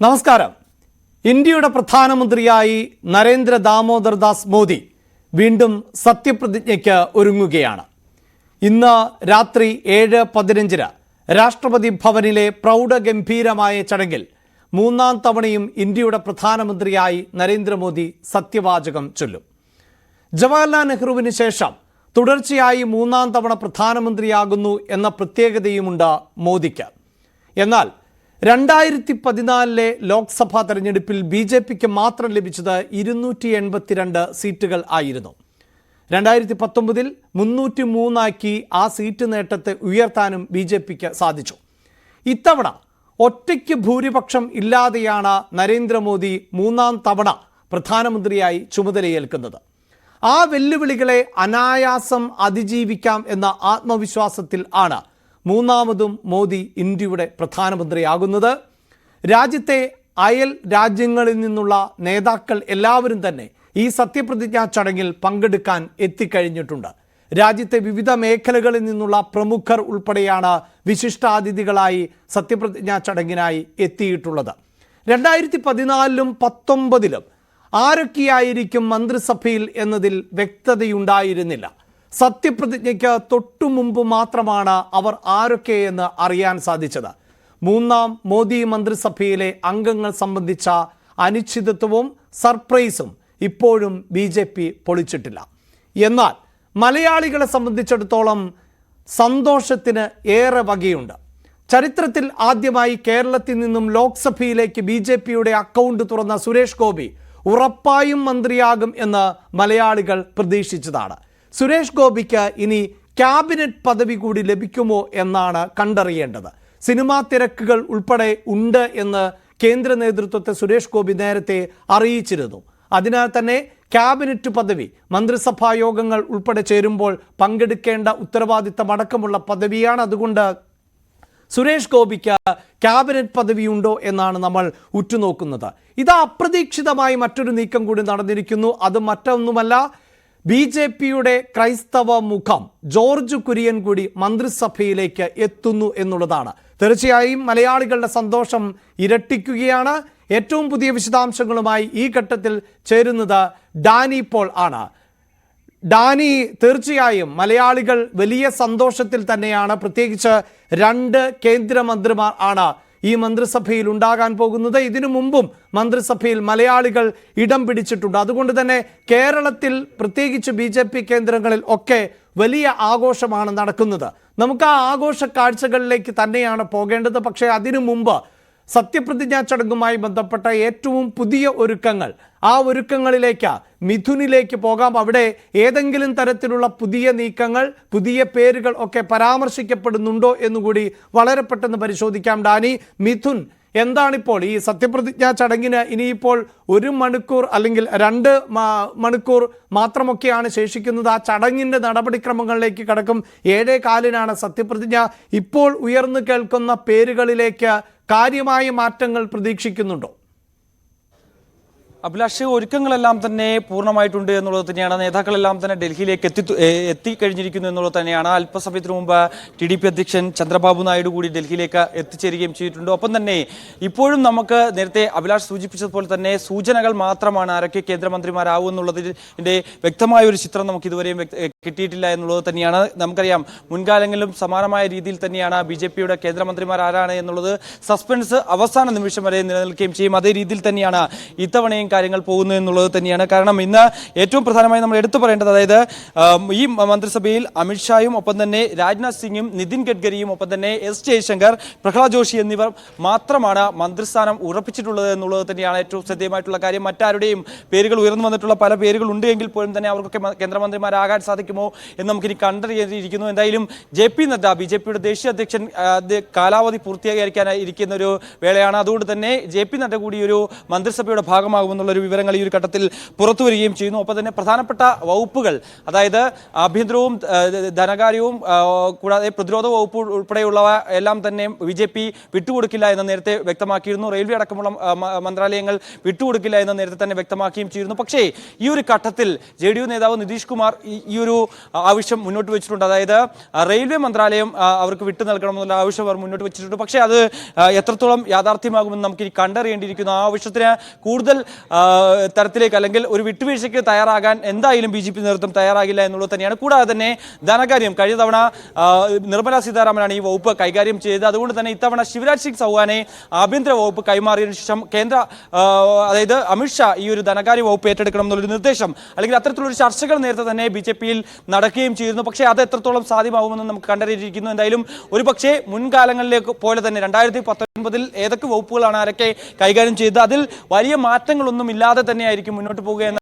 നമസ്കാരം. ഇന്ത്യയുടെ പ്രധാനമന്ത്രിയായി നരേന്ദ്ര ദാമോദർ ദാസ് മോദി വീണ്ടും സത്യപ്രതിജ്ഞയ്ക്ക് ഒരുങ്ങുകയാണ്. ഇന്ന് രാത്രി ഏഴ് പതിനഞ്ചിന് രാഷ്ട്രപതി ഭവനിലെ പ്രൗഢഗംഭീരമായ ചടങ്ങിൽ മൂന്നാം തവണയും ഇന്ത്യയുടെ പ്രധാനമന്ത്രിയായി നരേന്ദ്രമോദി സത്യവാചകം ചൊല്ലും. ജവഹർലാൽ നെഹ്റുവിന് ശേഷം തുടർച്ചയായി മൂന്നാം തവണ പ്രധാനമന്ത്രിയാകുന്നു എന്ന പ്രത്യേകതയുമുണ്ട് മോദിക്ക്. എന്നാൽ രണ്ടായിരത്തി പതിനാലിലെ ലോക്സഭാ തെരഞ്ഞെടുപ്പിൽ ബി ജെ പിക്ക് മാത്രം ലഭിച്ചത് ഇരുന്നൂറ്റി എൺപത്തിരണ്ട് സീറ്റുകൾ ആയിരുന്നു. രണ്ടായിരത്തി പത്തൊമ്പതിൽ മുന്നൂറ്റി മൂന്നാക്കി ആ സീറ്റ് നേട്ടത്തെ ഉയർത്താനും ബി ജെ പിക്ക് സാധിച്ചു. ഇത്തവണ ഒറ്റയ്ക്ക് ഭൂരിപക്ഷം ഇല്ലാതെയാണ് നരേന്ദ്രമോദി മൂന്നാം തവണ പ്രധാനമന്ത്രിയായി ചുമതലയേൽക്കുന്നത്. ആ വെല്ലുവിളികളെ അനായാസം അതിജീവിക്കാം എന്ന ആത്മവിശ്വാസത്തിൽ ആണ് മൂന്നാമതും മോദി ഇന്ത്യയുടെ പ്രധാനമന്ത്രിയാകുന്നത്. രാജ്യത്തെ അയൽ രാജ്യങ്ങളിൽ നിന്നുള്ള നേതാക്കൾ എല്ലാവരും തന്നെ ഈ സത്യപ്രതിജ്ഞാ ചടങ്ങിൽ പങ്കെടുക്കാൻ എത്തിക്കഴിഞ്ഞിട്ടുണ്ട്. രാജ്യത്തെ വിവിധ മേഖലകളിൽ നിന്നുള്ള പ്രമുഖർ ഉൾപ്പെടെയാണ് വിശിഷ്ടാതിഥികളായി സത്യപ്രതിജ്ഞാ ചടങ്ങിനായി എത്തിയിട്ടുള്ളത്. രണ്ടായിരത്തി പതിനാലിലും പത്തൊമ്പതിലും ആരൊക്കെയായിരിക്കും മന്ത്രിസഭയിൽ എന്നതിൽ വ്യക്തതയുണ്ടായിരുന്നില്ല. സത്യപ്രതിജ്ഞയ്ക്ക് തൊട്ടു മുമ്പ് മാത്രമാണ് അവർ ആരൊക്കെയെന്ന് അറിയാൻ സാധിച്ചത്. മൂന്നാം മോദി മന്ത്രിസഭയിലെ അംഗങ്ങൾ സംബന്ധിച്ച അനിശ്ചിതത്വവും സർപ്രൈസും ഇപ്പോഴും ബി ജെ പി പൊളിച്ചിട്ടില്ല. എന്നാൽ മലയാളികളെ സംബന്ധിച്ചിടത്തോളം സന്തോഷത്തിന് ഏറെ വകയുണ്ട്. ചരിത്രത്തിൽ ആദ്യമായി കേരളത്തിൽ നിന്നും ലോക്സഭയിലേക്ക് ബി ജെ പിയുടെ അക്കൗണ്ട് തുറന്ന സുരേഷ് ഗോപി ഉറപ്പായും മന്ത്രിയാകും എന്ന് മലയാളികൾ പ്രതീക്ഷിച്ചതാണ്. സുരേഷ് ഗോപിക്ക് ഇനി ക്യാബിനറ്റ് പദവി കൂടി ലഭിക്കുമോ എന്നാണ് കണ്ടറിയേണ്ടത്. സിനിമാ തിരക്കുകൾ ഉൾപ്പെടെ ഉണ്ട് എന്ന് കേന്ദ്ര നേതൃത്വത്തെ സുരേഷ് ഗോപി നേരത്തെ അറിയിച്ചിരുന്നു. അതിനാൽ തന്നെ ക്യാബിനറ്റ് പദവി മന്ത്രിസഭാ യോഗങ്ങൾ ഉൾപ്പെടെ ചേരുമ്പോൾ പങ്കെടുക്കേണ്ട ഉത്തരവാദിത്തം അടക്കമുള്ള പദവിയാണ്. അതുകൊണ്ട് സുരേഷ് ഗോപിക്ക് ക്യാബിനറ്റ് പദവിയുണ്ടോ എന്നാണ് നമ്മൾ ഉറ്റുനോക്കുന്നത്. ഇത് അപ്രതീക്ഷിതമായി മറ്റൊരു നീക്കം കൂടി നടന്നിരിക്കുന്നു. അത് മറ്റൊന്നുമല്ല ബി ജെ പിയുടെ ക്രൈസ്തവ മുഖം ജോർജ് കുര്യൻ കൂടി മന്ത്രിസഭയിലേക്ക് എത്തുന്നു എന്നുള്ളതാണ്. തീർച്ചയായും മലയാളികളുടെ സന്തോഷം ഇരട്ടിക്കുകയാണ്. ഏറ്റവും പുതിയ വിശദാംശങ്ങളുമായി ഈ ഘട്ടത്തിൽ ചേരുന്നത് ഡാനി പോൾ ആണ്. ഡാനി തീർച്ചയായും മലയാളികൾ വലിയ സന്തോഷത്തിൽ തന്നെയാണ്. പ്രത്യേകിച്ച് രണ്ട് കേന്ദ്രമന്ത്രിമാർ ആണ് ഈ മന്ത്രിസഭയിൽ ഉണ്ടാകാൻ പോകുന്നത്. ഇതിനു മുമ്പും മന്ത്രിസഭയിൽ മലയാളികൾ ഇടം പിടിച്ചിട്ടുണ്ട്. അതുകൊണ്ട് തന്നെ കേരളത്തിൽ പ്രത്യേകിച്ച് ബി ജെ പി കേന്ദ്രങ്ങളിൽ ഒക്കെ വലിയ ആഘോഷമാണ് നടക്കുന്നത്. നമുക്ക് ആ ആഘോഷ കാഴ്ചകളിലേക്ക് തന്നെയാണ് പോകേണ്ടത്. പക്ഷേ അതിനു മുമ്പ് സത്യപ്രതിജ്ഞാ ചടങ്ങുമായി ബന്ധപ്പെട്ട ഏറ്റവും പുതിയ ഒരുക്കങ്ങൾ. ആ ഒരുക്കങ്ങളിലേക്ക് മിഥുനിലേക്ക് പോകാം. അവിടെ ഏതെങ്കിലും തരത്തിലുള്ള പുതിയ നീക്കങ്ങൾ പുതിയ പേരുകൾ ഒക്കെ പരാമർശിക്കപ്പെടുന്നുണ്ടോ എന്നുകൂടി വളരെ പെട്ടെന്ന് പരിശോധിക്കാം. ഡാനി മിഥുൻ എന്താണിപ്പോൾ ഈ സത്യപ്രതിജ്ഞാ ചടങ്ങിന് ഇനിയിപ്പോൾ ഒരു മണിക്കൂർ അല്ലെങ്കിൽ രണ്ട് മണിക്കൂർ മാത്രമൊക്കെയാണ് ശേഷിക്കുന്നത്. ആ ചടങ്ങിന്റെ നടപടിക്രമങ്ങളിലേക്ക് കടക്കും. ഏഴേ കാലിനാണ് സത്യപ്രതിജ്ഞ. ഇപ്പോൾ ഉയർന്നു കേൾക്കുന്ന പേരുകളിലേക്ക് കാര്യമായ മാറ്റങ്ങൾ പ്രതീക്ഷിക്കുന്നുണ്ടോ? അഭിലാഷ് ഒരുക്കങ്ങളെല്ലാം തന്നെ പൂർണമായിട്ടുണ്ട് എന്നുള്ളത് തന്നെയാണ്. നേതാക്കളെല്ലാം തന്നെ ഡൽഹിയിലേക്ക് എത്തി എത്തിക്കഴിഞ്ഞിരിക്കുന്നു എന്നുള്ളത് തന്നെയാണ്. അല്പസമയത്തിന് മുമ്പ് ടി ഡി പി അധ്യക്ഷൻ ചന്ദ്രബാബു നായിഡു കൂടി ഡൽഹിയിലേക്ക് എത്തിച്ചേരുകയും ചെയ്തിട്ടുണ്ട്. ഒപ്പം തന്നെ ഇപ്പോഴും നമുക്ക് നേരത്തെ അഭിലാഷ് സൂചിപ്പിച്ചതുപോലെ തന്നെ സൂചനകൾ മാത്രമാണ് ആരൊക്കെ കേന്ദ്രമന്ത്രിമാരാവും എന്നുള്ളതിന്റെ വ്യക്തമായ ഒരു ചിത്രം നമുക്ക് ഇതുവരെയും കിട്ടിയിട്ടില്ല എന്നുള്ളത് തന്നെയാണ്. നമുക്കറിയാം മുൻകാലങ്ങളിലും സമാനമായ രീതിയിൽ തന്നെയാണ് ബി ജെ പിയുടെ കേന്ദ്രമന്ത്രിമാർ ആരാണ് എന്നുള്ളത് സസ്പെൻസ് അവസാന നിമിഷം വരെ നിലനിൽക്കുകയും ചെയ്യും. അതേ രീതിയിൽ തന്നെയാണ് ഇത്തവണയും കാര്യങ്ങൾ പോകുന്നത് എന്നുള്ളത് തന്നെയാണ്. കാരണം ഇന്ന് ഏറ്റവും പ്രധാനമായി നമ്മൾ എടുത്തു പറയേണ്ടത് അതായത് ഈ മന്ത്രിസഭയിൽ അമിത്ഷായും ഒപ്പം തന്നെ രാജ്നാഥ് സിംഗും നിതിൻ ഗഡ്കരിയും ഒപ്പം തന്നെ എസ് ജയശങ്കർ പ്രഹ്ലാദ് ജോഷി എന്നിവർ മാത്രമാണ് മന്ത്രിസ്ഥാനം ഉറപ്പിച്ചിട്ടുള്ളത് എന്നുള്ളത് തന്നെയാണ് ഏറ്റവും ശ്രദ്ധേയമായിട്ടുള്ള കാര്യം. മറ്റാരുടെയും പേരുകൾ ഉയർന്നു വന്നിട്ടുള്ള പല പേരുകൾ ഉണ്ട് എങ്കിൽ പോലും തന്നെ അവർക്കൊക്കെ കേന്ദ്രമന്ത്രിമാരാകാൻ കേന്ദ്രമന്ത്രിമാരാകാൻ സാധിക്കുമോ എന്ന് നമുക്കിനി കണ്ടറിയിരിക്കുന്നു എന്തായാലും J P Nadda B J പിയുടെ ദേശീയ അധ്യക്ഷൻ കാലാവധി പൂർത്തിയായിരിക്കാനായി ഇരിക്കുന്ന ഒരു വേളയാണ്. അതുകൊണ്ട് തന്നെ ജെ പി നദ്ദ കൂടി ഒരു മന്ത്രിസഭയുടെ ഭാഗമാകുമെന്നുള്ളൊരു വിവരങ്ങൾ ഈ ഒരു ഘട്ടത്തിൽ പുറത്തു വരികയും ചെയ്യുന്നു. അപ്പോൾ തന്നെ പ്രധാനപ്പെട്ട വകുപ്പുകൾ അതായത് ആഭ്യന്തരവും ധനകാര്യവും കൂടാതെ പ്രതിരോധ വകുപ്പ് ഉൾപ്പെടെയുള്ളവ എല്ലാം തന്നെ ബി ജെ പി വിട്ടുകൊടുക്കില്ല എന്ന് നേരത്തെ വ്യക്തമാക്കിയിരുന്നു. റെയിൽവേ അടക്കമുള്ള മന്ത്രാലയങ്ങൾ വിട്ടുകൊടുക്കില്ല എന്ന് നേരത്തെ തന്നെ വ്യക്തമാക്കുകയും ചെയ്തിരുന്നു. പക്ഷേ ഈ ഒരു ഘട്ടത്തിൽ ജെ ഡി യു നേതാവ് നിതീഷ് കുമാർ ഈ- ഒരു ആവശ്യം മുന്നോട്ട് വെച്ചിട്ടുണ്ട്. അതായത് റെയിൽവേ മന്ത്രാലയം അവർക്ക് വിട്ടു നൽകണമെന്നുള്ള ആവശ്യം അവർ മുന്നോട്ട് വെച്ചിട്ടുണ്ട്. പക്ഷേ അത് എത്രത്തോളം യാഥാർത്ഥ്യമാകുമെന്ന് നമുക്ക് കണ്ടറിയേണ്ടിയിരിക്കുന്നു. ആ ആവശ്യത്തിന് കൂടുതൽ തരത്തിലേക്ക് അല്ലെങ്കിൽ ഒരു വിട്ടുവീഴ്ചയ്ക്ക് തയ്യാറാകാൻ എന്തായാലും ബി ജെ പി നേതൃത്വം തയ്യാറാകില്ല എന്നുള്ളത് തന്നെയാണ്. കൂടാതെ തന്നെ ധനകാര്യം കഴിഞ്ഞ തവണ നിർമ്മലാ സീതാരാമനാണ് ഈ വകുപ്പ് കൈകാര്യം ചെയ്തത്. അതുകൊണ്ട് തന്നെ ഇത്തവണ ശിവരാജ് സിംഗ് ചൗഹാനെ ആഭ്യന്തര വകുപ്പ് കൈമാറിയതിനു ശേഷം കേന്ദ്ര അതായത് അമിത്ഷാ ഈ ഒരു ധനകാര്യ വകുപ്പ് ഏറ്റെടുക്കണം എന്നുള്ളൊരു നിർദ്ദേശം അല്ലെങ്കിൽ അത്തരത്തിലുള്ള ചർച്ചകൾ നേരത്തെ തന്നെ ബി ജെ പിയിൽ നടക്കുകയും ചെയ്യുന്നു പക്ഷേ അത് എത്രത്തോളം സാധ്യമാകുമെന്ന് നമുക്ക് കണ്ടറിയിരിക്കുന്നു എന്തായാലും ഒരു പക്ഷേ മുൻകാലങ്ങളിലേക്ക് പോലെ തന്നെ രണ്ടായിരത്തി പത്തൊൻപതിൽ ഏതൊക്കെ വകുപ്പുകളാണ് ആരൊക്കെ കൈകാര്യം ചെയ്തത് അതിൽ വലിയ മാറ്റങ്ങളൊന്നും ഇല്ലാതെ തന്നെയായിരിക്കും മുന്നോട്ട് എന്ന